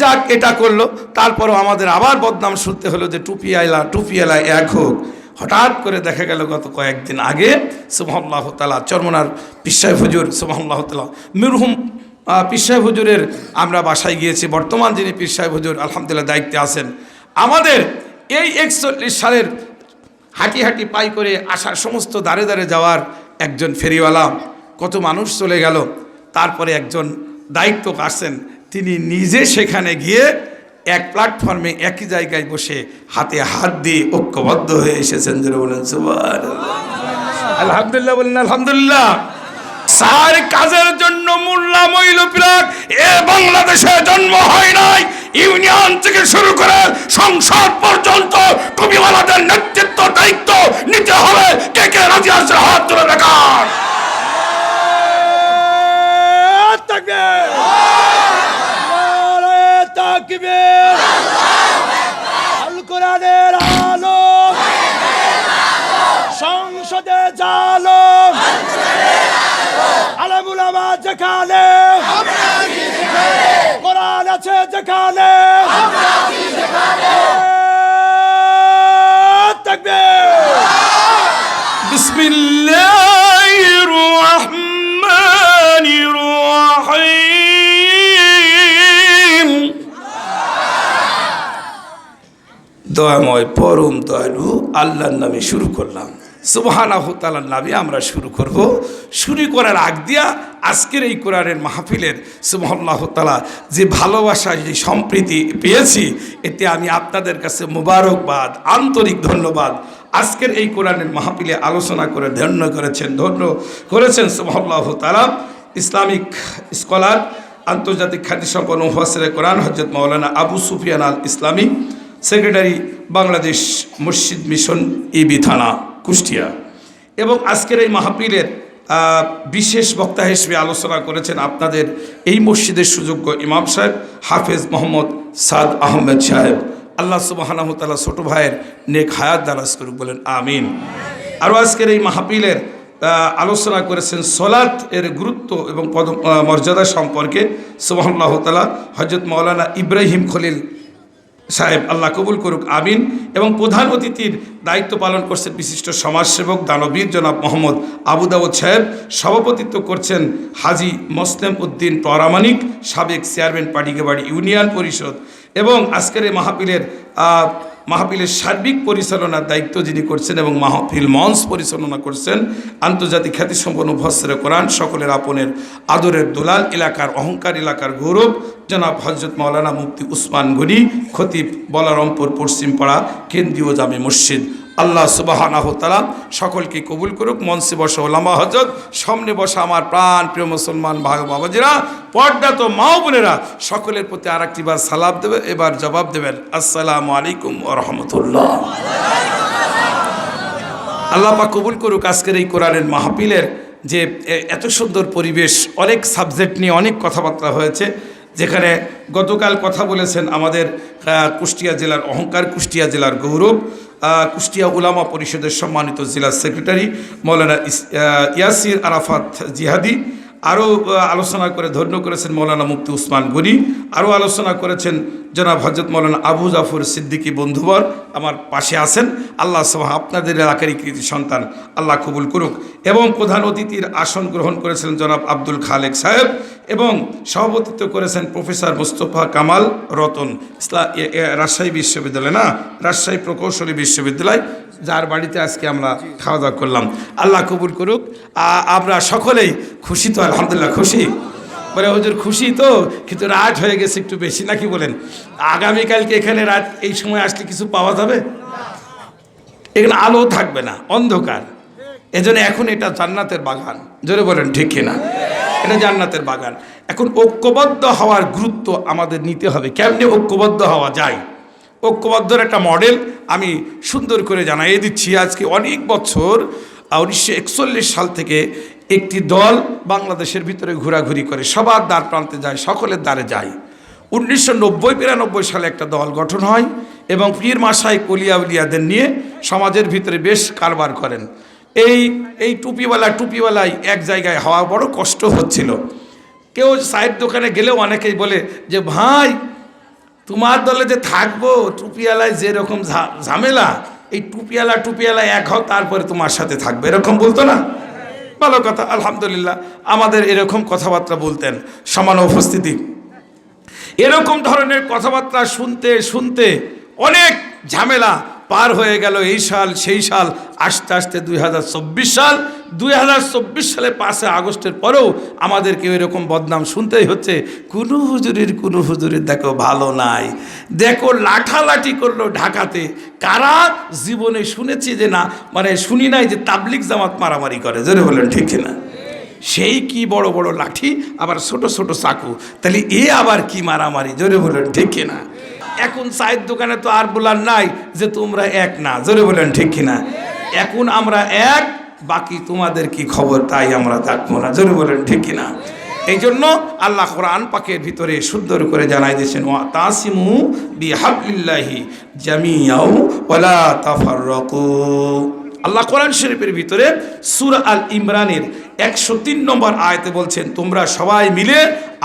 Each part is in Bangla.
যাক, এটা করল। তারপরও আমাদের আবার বদনাম শুনতে হলো যে টুপি আইলা, টুপি আলা এক হোক। হঠাৎ করে দেখা গেল গত কয়েকদিন আগে, সুবহানাল্লাহ তালা চরমনার পিসাই হুজুর, সুবহানাল্লাহ তালা মিরহুম পিসাই হুজুরের আমরা বাসায় গিয়েছি। বর্তমান যিনি পিসাই হুজুর, আলহামদুলিল্লাহ দায়িত্বে আছেন। আমাদের এই একচল্লিশ সালের হাঁটি হাঁটি পাই করে আসার সমস্ত দাঁড়ে দাঁড়ে যাওয়ার একজন ফেরিওয়ালা, কত মানুষ চলে গেল। তারপরে একজন দায়িত্ব আসছেন তিনি নিজে সেখানে গিয়ে এক প্ল্যাটফর্মে একই জায়গায় বসে হাতে হাত দিয়ে ঐক্যবদ্ধ হয়ে এসেছেন যারা বলেন সুবহান আলহামদুলিল্লাহ বলেন আলহামদুলিল্লাহ। স্যার কাজের জন্য মোল্লা মইল পিরাক এ বাংলাদেশে জন্ম হয় নাই। ইউনিয়ন থেকে শুরু করে সংসদ পর্যন্ত কবিওয়ালাদের নেতৃত্ব দায়িত্ব নিতে হবে। কে কে রাজি আছে হাত তুলে দেখান কোরআনের আলো সংসদে জালো আলমুলামা যেখানে। কোরআন আছে যেখানে। থাকবে দয়াময়, পরম দয়ালু আল্লাহর নামে শুরু করলাম। সুবহানাহু তাআলার নামে আমরা শুরু করব। শুরু করার আগ দিয়া আজকের এই কোরআনের মাহফিলের সুবহানাহু তালা যে ভালোবাসা, যে সম্প্রীতি পেয়েছি, এতে আমি আপনাদের কাছে মুবারকবাদ, আন্তরিক ধন্যবাদ। আজকের এই কোরআনের মাহফিলে আলোচনা করে ধন্য করেছেন ধন্য করেছেন সুবহানাহু তালা ইসলামিক স্কলার, আন্তর্জাতিক খ্যাতি সম্পন্ন কোরআন হযরত মৌলানা আবু সুফিয়ান আল ইসলামী সেক্রেটারি বাংলাদেশ মসজিদ মিশন ইবি থানা, কুষ্টিয়া। এবং আজকের এই মাহফিলের বিশেষ বক্তা হিসেবে আলোচনা করেছেন আপনাদের এই মসজিদের সুযোগ্য ইমাম সাহেব, হাফেজ মোহাম্মদ সাদ আহমেদ সাহেব। আল্লাহ সুবাহানাহতালা ছোট ভাইয়ের নেক হায়াত দারাজ করুক বলেন, আমিন। আরও আজকের এই মাহফিলের আলোচনা করেছেন সলাৎ এর গুরুত্ব এবং পদ মর্যাদা সম্পর্কে সুবাহ তালা হজরত মৌলানা ইব্রাহিম খলিল সাহেব আল্লাহ কবুল করুক আমিন। এবং প্রধান অতিথির দায়িত্ব পালন করছেন বিশিষ্ট সমাজসেবক দানবীর জনাব মোহাম্মদ আবুদাউদ সাহেব। সভাপতিত্ব করছেন হাজি মোসলেম উদ্দিন পরামানিক সাবেক চেয়ারম্যান পাটিকেবাড়ি ইউনিয়ন পরিষদ। এবং আজকের এই মাহফিলের আহ, মাহফিলের সার্বিক পরিচালনার দায়িত্ব যিনি করছেন এবং মাহফিল মঞ্চ পরিচালনা করছেন, আন্তর্জাতিক খ্যাতিসম্পন্ন ভস্ত্রে কোরআন, সকলের আপনের আদরের দুলাল, এলাকার অহংকার, এলাকার গৌরব। জনাব হজরত মাওলানা মুক্তি উসমান গনি, খতিব বলারমপুর, পশ্চিমপাড়া, কেন্দ্রীয় জামে মসজিদ। আল্লাহ সুবাহানাহ তালা সকলকে কবুল করুক মনসে বসা ওলামা হজরত, সামনে বসা আমার প্রাণ প্রিয় মুসলমান ভাই বাবাজিরা পর্দা তো মাও বোনেরা, সকলের প্রতি আর একটিবার সালাম দেবে, এবার জবাব দেবেন, আসসালামু আলাইকুম ও রহমতুল্লাহ। আল্লাহ পাক কবুল করুক, আজকের এই কোরআনের মাহফিলের যে এত সুন্দর পরিবেশ, অনেক সাবজেক্ট নিয়ে অনেক কথাবার্তা হয়েছে যেখানে গতকাল কথা বলেছেন আমাদের কুষ্টিয়া জেলার অহংকার, কুষ্টিয়া জেলার গৌরব কুষ্টিয়া উলামা পরিষদের সম্মানিত জেলা সেক্রেটারি মৌলানা ইয়াসির আরাফাত জিহাদি আরও আলোচনা করে ধন্য করেছেন মৌলানা মুফতি উসমান গনি আরও আলোচনা করেছেন জনাব হজরত মৌলানা আবু জাফর সিদ্দিকী বন্ধুবর আমার পাশে আছেন। আল্লাহ সহ আপনাদের এলাকারই কৃতি সন্তান, আল্লাহ কবুল করুক। এবং প্রধান অতিথির আসন গ্রহণ করেছেন জনাব আব্দুল খালেক সাহেব এবং সভাপতিত্ব করেছেন প্রফেসর মুস্তফা কামাল রতন রাজশাহী বিশ্ববিদ্যালয়, না? রাজশাহী প্রকৌশলী বিশ্ববিদ্যালয়। যার বাড়িতে আজকে আমরা খাওয়া দাওয়া করলাম। আল্লাহ কবুল করুক। আমরা সকলেই খুশি তো, আলহামদুলিল্লাহ, খুশি। বলে, হুজুর, খুশি তো, কিন্তু রাত হয়ে গেছে একটু বেশি, নাকি বলেন? আগামীকালকে এখানে রাত, এই সময় আসলে কিছু পাওয়া যাবে? এখানে আলো থাকবে না, অন্ধকার। এজন্য এখন এটা জান্নাতের বাগান। জোরে বলেন, ঠিক কিনা? এটা জান্নাতের বাগান। এখন ঐক্যবদ্ধ হওয়ার গুরুত্ব আমাদের নিতে হবে। কেমনে ঐক্যবদ্ধ হওয়া যায়? ঐক্যবদ্ধর একটা মডেল আমি সুন্দর করে জানাইয়ে দিচ্ছি আজকে অনেক বছর উনিশশো একচল্লিশ সাল থেকে একটি দল বাংলাদেশের ভিতরে ঘোরাঘুরি করে, সবার দ্বার প্রান্তে যায়, সকলের দ্বারে যায়। উনিশশো নব্বই, বিরানব্বই সালে একটা দল গঠন হয় এবং পীর মাসাই কলিয়া উলিয়াদের নিয়ে সমাজের ভিতরে বেশ কারবার করেন। এই এই টুপিওয়ালা, টুপিওয়ালাই এক জায়গায় হওয়া বড় কষ্ট হচ্ছিল। কেউ চায়ের দোকানে গেলেও অনেকেই বলে যে, ভাই তোমার দলে যে থাকব টুপিয়ালায় যেরকম ঝামেলা, এই টুপিয়ালা টুপিয়ালা এক হও, তারপরে তোমার সাথে থাকবে। এরকম বলতো না? ভালো কথা, আলহামদুলিল্লাহ। আমাদের এরকম কথাবার্তা বলতেন, সমান উপস্থিতি। এরকম ধরনের কথাবার্তা শুনতে শুনতে অনেক ঝামেলা পার হয়ে গেল এই সাল, সেই সাল, আস্তে আস্তে দুই হাজার চব্বিশ সাল, দুই হাজার চব্বিশ সালে পাঁচে আগস্টের পরেও আমাদেরকে এরকম বদনাম শুনতেই হচ্ছে। কোনো হুজুরির কোনো হুজুরির দেখো ভালো নাই। দেখো লাঠালাঠি করল ঢাকাতে। কারা জীবনে শুনেছি যে না মানে শুনি নাই যে তাবলিক জামাত মারামারি করে। জোরে বলেন, ঠিক না? সেই কি বড় বড় লাঠি, আবার ছোট ছোট চাকু। তাহলে এ আবার কি মারামারি? জোরে বলেন, ঠিক কিনা এখন চায়ের দোকানে তো আর বলার নাই যে তোমরা এক না। জোরে বলেন ঠিক কিনা? এখন আমরা এক, বাকি তোমাদের কি খবর? তাই আমরা থাকব না। জোরে বলেন ঠিক কিনা? এই জন্য আল্লাহ কোরআন পাকের ভিতরে সুন্দর করে জানাই দিয়েছেন ওয়া তাসিমু বিহাবলিল্লাহি জামিয়াও ওয়ালা তাফাররাকু। আল্লাহ কোরআন শরীফের ভিতরে সুর আল ইমরানের একশো তিন নম্বর আয়তে বলছেন, তোমরা সবাই মিলে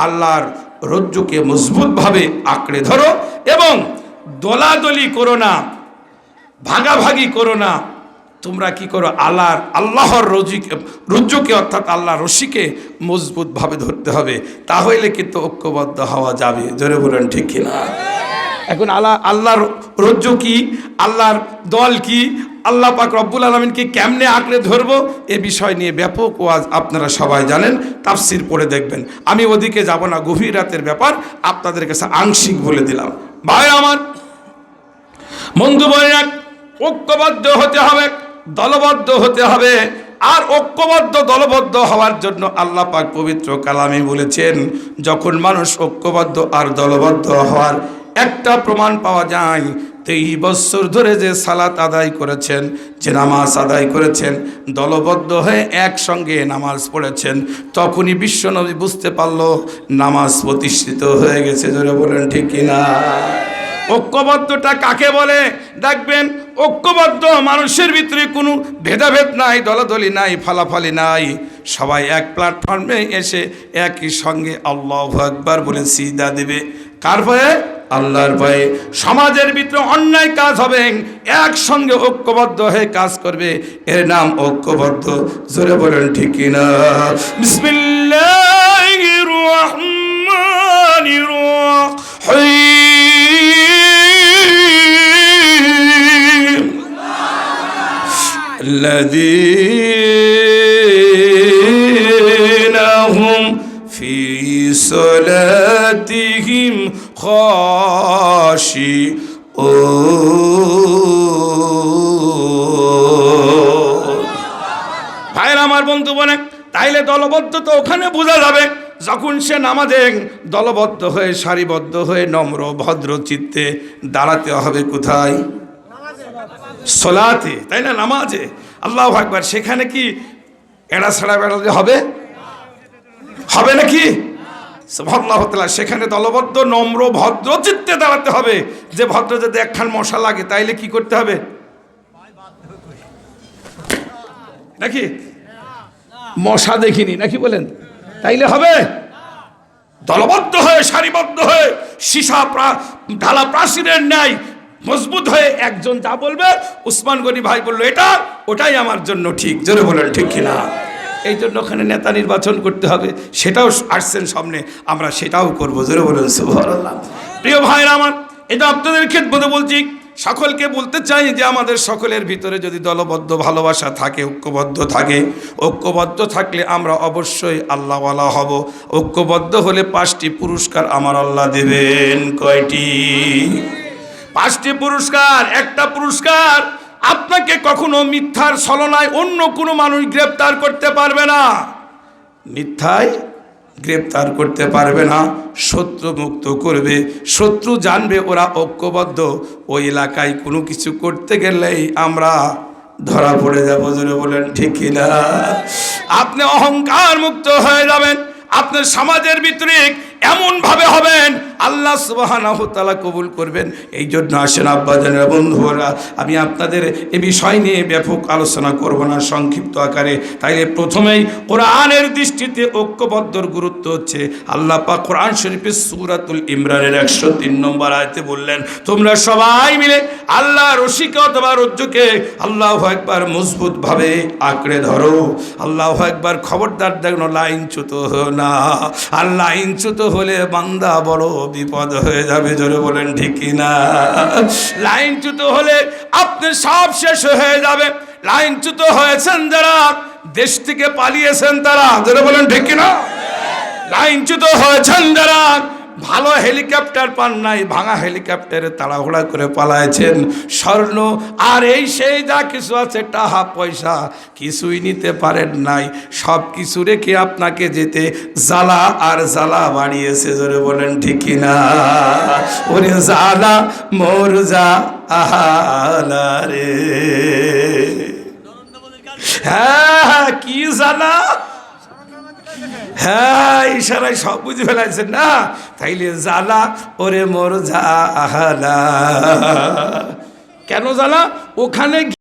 আল্লাহর রজ্জুকে মজবুতভাবে আঁকড়ে ধরো এবং দলাদলি করো না, ভাগাভাগি করো না। তোমরা কি করো? আল্লাহর আল্লাহর রজিকে, রজ্জুকে অর্থাৎ আল্লাহ রশিকে মজবুতভাবে ধরতে হবে। তাহলে কিন্তু ঐক্যবদ্ধ হওয়া যাবে। জোরে বলেন, ঠিক কিনা? এখন আল্লাহ, আল্লাহর রজ্জু কি? আল্লাহর দল কি? আল্লাহ পাক রব্বুল আলমিনকে কেমনে আঁকড়ে ধরবো? এ বিষয় নিয়ে ব্যাপক ওয়াজ আপনারা সবাই জানেন, তাফসির পড়ে দেখবেন। আমি ওদিকে যাব না, গভীর রাতের ব্যাপার, আপনাদের কাছে আংশিক বলে দিলাম। ভাই আমার, বন্ধু বোনেরা ঐক্যবদ্ধ হতে হবে, দলবদ্ধ হতে হবে। আর ঐক্যবদ্ধ, দলবদ্ধ হওয়ার জন্য আল্লাহ পাক পবিত্র কালামে বলেছেন, যখন মানুষ ঐক্যবদ্ধ আর দলবদ্ধ হওয়ার একটা প্রমাণ পাওয়া যায় তেই বছর ধরে যে সালাত আদায় করেছেন, যে নামাজ আদায় করেছেন, দলবদ্ধ হয়ে একসঙ্গে নামাজ পড়েছেন, তখনই বিশ্বনবী বুঝতে পারল নামাজ প্রতিষ্ঠিত হয়ে গেছে, জোরে বলেন ঠিক কিনা? ঐক্যবদ্ধটা কাকে বলে? দেখবেন, ঐক্যবদ্ধ মানুষের ভিতরে কোনো ভেদাভেদ নাই, দলাদলি নাই, ফালাফালি নাই। সবাই এক প্ল্যাটফর্মে এসে একই সঙ্গে আল্লাহ একবার বলে সিদা দেবে। কার ভয়ে আল্লাহর ভয়ে সমাজের ভিতরে অন্যায় কাজ হবে একসঙ্গে ঐক্যবদ্ধ হয়ে কাজ করবে এর নাম ঐক্যবদ্ধ জোরে বলেন ঠিক কিনা বিসমিল্লাহির রহমানির রহিম الذين هم في صلاتهم ভাইয়ের, আমার বন্ধু বলে, তাইলে দলবদ্ধ তো ওখানে বোঝা যাবে। যখন সে নামাজে দলবদ্ধ হয়ে, সারিবদ্ধ হয়ে, নম্র, ভদ্র চিত্তে দাঁড়াতে হবে কোথায়? সোলাতে, তাই না? নামাজে। আল্লাহ আকবার, সেখানে কি এড়া ছাড়া বেড়াতে হবে? হবে নাকি? আল্লাহ তাআলা, সেখানে দলবদ্ধ, নম্র, ভদ্র চিত্তে দাঁড়াতে হবে। যে ভদ্র যদি একখান মশা লাগে, তাইলে কি করতে হবে? নাকি? মশা দেখিনি, নাকি বলেন? তাইলে হবে? দলবদ্ধ হয়ে, সারিবদ্ধ হয়ে, সীসা ঢালা প্রাচীরের ন্যায় মজবুত হয়ে একজন যা বলবে, উসমান গনি ভাই বলল, এটা, ওটাই আমার জন্য ঠিক। জোরে বলেন, ঠিক কিনা? এই জন্য ওখানে নেতা নির্বাচন করতে হবে। সেটাও আসছেন সামনে। আমরা সেটাও করব। জোরে বলেন প্রিয় ভাইরা আমার, এটা আপনাদের ক্ষেত্রে বলছি, সকলকে বলতে চাই যে আমাদের সকলের ভিতরে যদি দলবদ্ধ ভালোবাসা থাকে, ঐক্যবদ্ধ থাকে, ঐক্যবদ্ধ থাকলে আমরা অবশ্যই আল্লাহওয়ালা হব। ঐক্যবদ্ধ হলে পাঁচটি পুরস্কার আমার আল্লাহ দেবেন। কয়টি? পাঁচটি পুরস্কার, একটা পুরস্কার আপনাকে কখনো মিথ্যার ছলনায় অন্য কোনো মানুষ গ্রেপ্তার করতে পারবে না। মিথ্যায় গ্রেপ্তার করতে পারবে না, শত্রু মুক্ত করবে, শত্রু জানবে ওরা ঐক্যবদ্ধ। ওই এলাকায় কোনো কিছু করতে গেলেই আমরা ধরা পড়ে যাব, জোরে বলেন ঠিক কিনা আপনি অহংকার মুক্ত হয়ে যাবেন, আপনার সমাজের ভিতরে এমনভাবে হবেন, আল্লাহ সুবাহানাহ তালা কবুল করবেন। এই জন্য আসেন আব্বাজানের বন্ধুরা, আমি আপনাদের এ বিষয় নিয়ে ব্যাপক আলোচনা করব না সংক্ষিপ্ত আকারে। তাইলে প্রথমেই কোরআনের দৃষ্টিতে ঐক্যবদ্ধর গুরুত্ব হচ্ছে, আল্লাহ পাক কোরআন শরীফের সুরাতুল ইমরানের একশো তিন নম্বর আয়তে বললেন, তোমরা সবাই মিলে আল্লাহ রশিকে অথবা রজ্জুকে আল্লাহ একবার মজবুত ভাবে আঁকড়ে ধরো। আল্লাহ একবার খবরদার দেখো, লাইনচ্যুত না। আর লাইনচ্যুত হলে বান্দা বড় বিপদ হয়ে যাবে, জোরে বলেন, ঠিক না? লাইনচ্যুত হলে আপনি সব শেষ হয়ে যাবে। লাইনচ্যুত হয়েছেন যারা, দেশ থেকে পালিয়েছেন তারা, জোরে বলেন, ঠিক না? লাইনচ্যুত হয়েছেন যারা ভালো হেলিকপ্টার পান নাই, ভাঙা হেলিকপ্টারে তাড়াহুড়া করে পালাইছেন স্বর্ণ। আর এই সেই যা কিছু আছে টাকা পয়সা কিছুই নিতে পারেন নাই। সব কিছু রেখে আপনাকে যেতে জ্বালা আর জ্বালা বাড়িয়েছে, জোরে বলেন ঠিকই না? ওরে জ্বালা, মোর যা আহালা রে। হ্যাঁ হ্যাঁ কি জ্বালা? হ্যাঁ ইশারায় সব বুঝে ফেলাইছেন না? তাইলে জ্বালা ওরে মোর জ্বালা। কেন জ্বালা? ওখানে